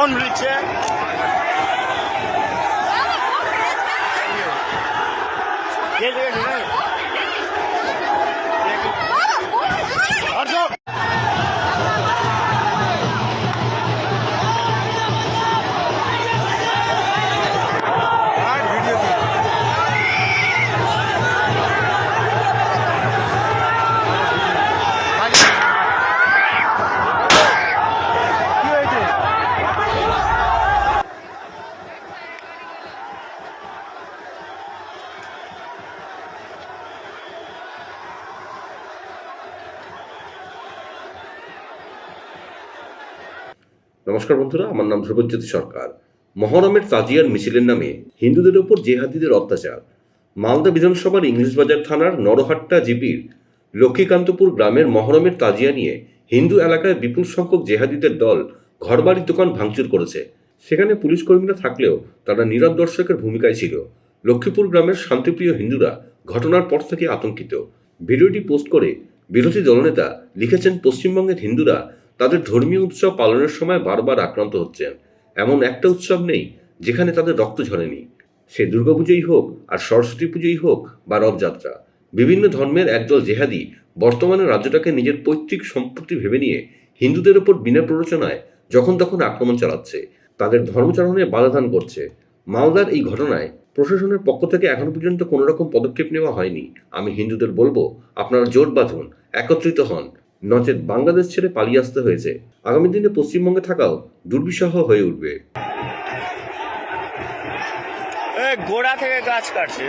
Phone দিচ্ছে কে দিয়েছে রে? নমস্কার বন্ধুরা, আমার নাম ধ্রুবজ্যোতি সরকার। মহরমের তাজিয়ার মিছিলের নামে হিন্দুদের ওপর জেহাদিদের অত্যাচার, মালদা বিধানসভার ইংলিশ বাজার থানার নরহাট্টা জিপির লক্ষ্মীকান্তপুর গ্রামের মহরমের তাজিয়া নিয়ে হিন্দু এলাকায় বিপুল সংখ্যক জেহাদিদের দল ঘরবাড়ির দোকান ভাঙচুর করেছে। সেখানে পুলিশ কর্মীরা থাকলেও তারা নীরব দর্শকের ভূমিকায় ছিল। লক্ষ্মীপুর গ্রামের শান্তিপ্রিয় হিন্দুরা ঘটনার পর থেকে আতঙ্কিত। ভিডিওটি পোস্ট করে বিরোধী দলনেতা লিখেছেন, পশ্চিমবঙ্গের হিন্দুরা তাদের ধর্মীয় উৎসব পালনের সময় বারবার আক্রান্ত হচ্ছেন এমন একটা উৎসব নেই, যেখানে তাদের রক্ত ঝরেনি। সে দুর্গাপুজোই হোক, আর সরস্বতী পুজোই হোক, বা রথযাত্রা। বিভিন্ন ধর্মের একদল জেহাদি বর্তমানে রাজ্যটাকে নিজের পৈতৃক সম্পত্তি ভেবে নিয়ে হিন্দুদের ওপর বিনা প্ররোচনায় যখন তখন আক্রমণ চালাচ্ছে। তাদের ধর্মচারণে বাধাদান করছে। মালদার এই ঘটনায় প্রশাসনের পক্ষ থেকে এখনও পর্যন্ত কোনো রকম পদক্ষেপ নেওয়া হয়নি। আমি হিন্দুদের বলব, আপনারা জোট বাঁধুন, একত্রিত হন। নচেত বাংলাদেশ ছেড়ে পালিয়ে আসতে হয়েছে। আগামী দিনে পশ্চিমবঙ্গে থাকাও দুর্বিষহ হয়ে উঠবে। গোড়া থেকে গাছ কাটছে।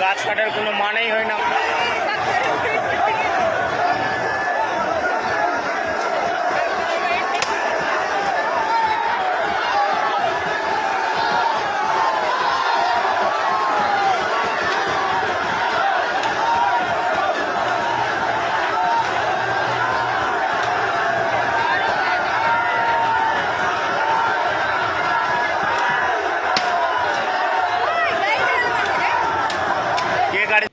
গাছ কাটার কোনো মানেই হয় না কে গাড়ি